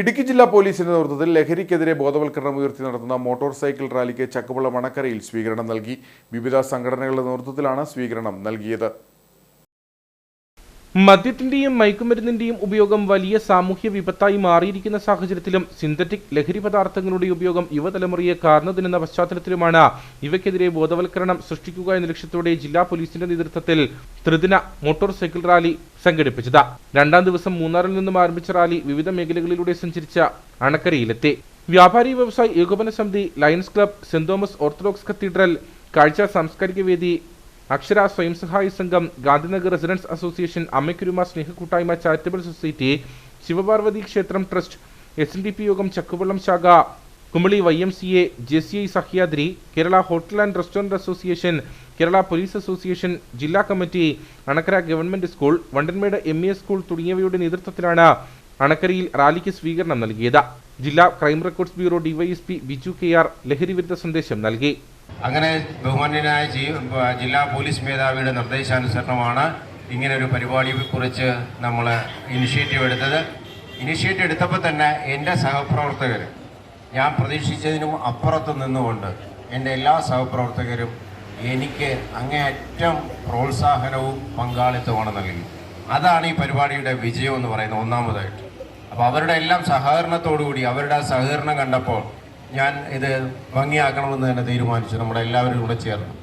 ഇടുക്കി ജില്ലാ പോലീസിന്റെ നേതൃത്വത്തിൽ ലഹരിക്കെതിരെ ബോധവൽക്കരണം ഉയർത്തി നടത്തുന്ന മോട്ടോർ സൈക്കിൾ റാലിക്ക് ചക്കുവള്ള മണക്കരയിൽ സ്വീകരണം നൽകി. വിവിധ സംഘടനകളുടെ നേതൃത്വത്തിലാണ് സ്വീകരണം നൽകിയത്. മദ്യത്തിന്റെയും മയക്കുമരുന്നിന്റെയും ഉപയോഗം വലിയ സാമൂഹ്യ വിപത്തായി മാറിയിരിക്കുന്ന സാഹചര്യത്തിലും സിന്തറ്റിക് ലഹരി പദാർത്ഥങ്ങളുടെ ഉപയോഗം യുവതലമുറയെ കാർന്നതിനെന്ന പശ്ചാത്തലത്തിലുമാണ്. ഇവയ്ക്കെതിരെ ബോധവൽക്കരണം സൃഷ്ടിക്കുക എന്ന ലക്ഷ്യത്തോടെ ജില്ലാ പോലീസിന്റെ നേതൃത്വത്തിൽ ത്രിദിന മോട്ടോർ സൈക്കിൾ റാലി സംഘടിപ്പിച്ചത്. രണ്ടാം ദിവസം മൂന്നാറിൽ നിന്നും ആരംഭിച്ച റാലി വിവിധ മേഖലകളിലൂടെ സഞ്ചരിച്ച അണക്കരയിലെത്തി. വ്യാപാരി വ്യവസായി ഏകോപന സമിതി lions club saint Thomas orthodox cathedral കാഴ്ച സാംസ്കാരിക വേദി അക്ഷര സ്വയം സഹായ സംഘം ഗാന്ധിനഗർ റെസിഡൻസ് അസോസിയേഷൻ അമ്മയ്ക്കുരുമ സ്നേഹക്കൂട്ടായ്മ ചാരിറ്റബിൾ സൊസൈറ്റി ശിവപാർവതി ക്ഷേത്രം trust S N D P Yogam Chakkuvallam ശാഖ Kumily Y M C A J C I Sahyadri Kerala hotel and restaurant association Kerala police association ജില്ലാ committee Anakkara government school Vandanmedu M E S school തുടങ്ങിയവയുടെ നേതൃത്വത്തിലാണ് അണക്കരയിൽ റാലിക്ക് സ്വീകരണം നൽകിയത്. ജില്ലാ crime records bureau DYSP Biju K R ലഹരിവിരുദ്ധ സന്ദേശം നൽകി. അങ്ങനെ ബഹുമാന്യനായ ജില്ലാ പോലീസ് മേധാവിയുടെ നിർദ്ദേശാനുസരണമാണ് ഇങ്ങനെ ഒരു പരിപാടിയെക്കുറിച്ച് നമ്മൾ ഇനിഷ്യേറ്റീവ് എടുത്തത്. ഇനിഷ്യേറ്റീവ് എടുത്തപ്പോൾ തന്നെ എന്റെ സഹപ്രവർത്തകർ ഞാൻ പ്രതീക്ഷിച്ചതിനും അപ്പുറത്ത് നിന്നുകൊണ്ട് എന്റെ എല്ലാ സഹപ്രവർത്തകരും എനിക്ക് അങ്ങേയറ്റം പ്രോത്സാഹനവും പങ്കാളിത്തവുമാണ് നൽകി. അതാണ് ഈ പരിപാടിയുടെ വിജയം എന്ന് പറയുന്നത് ഒന്നാമതായിട്ട്. അപ്പോൾ അവരുടെ എല്ലാം സഹകരണത്തോടുകൂടി അവരുടെ സഹകരണം കണ്ടപ്പോൾ ഞാൻ ഇത് ഭംഗിയാക്കണമെന്ന് തന്നെ തീരുമാനിച്ചു. നമ്മുടെ എല്ലാവരും കൂടെ ചേർന്ന്.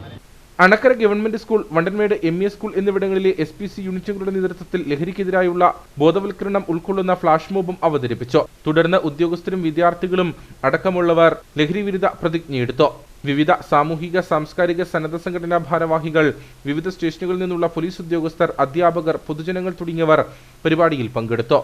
Anakkara government school Vandanmedu M E school എന്നിവിടങ്ങളിലെ എസ് പി സി യൂണിറ്റുകളുടെ നേതൃത്വത്തിൽ ലഹരിക്കെതിരായുള്ള ബോധവൽക്കരണം ഉൾക്കൊള്ളുന്ന ഫ്ലാഷ് മോബും അവതരിപ്പിച്ചു. തുടർന്ന് ഉദ്യോഗസ്ഥരും വിദ്യാർത്ഥികളും അടക്കമുള്ളവർ ലഹരി വിരുദ്ധ പ്രതിജ്ഞയെടുത്തു വിവിധ സാമൂഹിക സാംസ്കാരിക സന്നദ്ധ സംഘടനാ ഭാരവാഹികൾ വിവിധ സ്റ്റേഷനുകളിൽ നിന്നുള്ള പോലീസ് ഉദ്യോഗസ്ഥർ അധ്യാപകർ പൊതുജനങ്ങൾ തുടങ്ങിയവർ പരിപാടിയിൽ പങ്കെടുത്തു.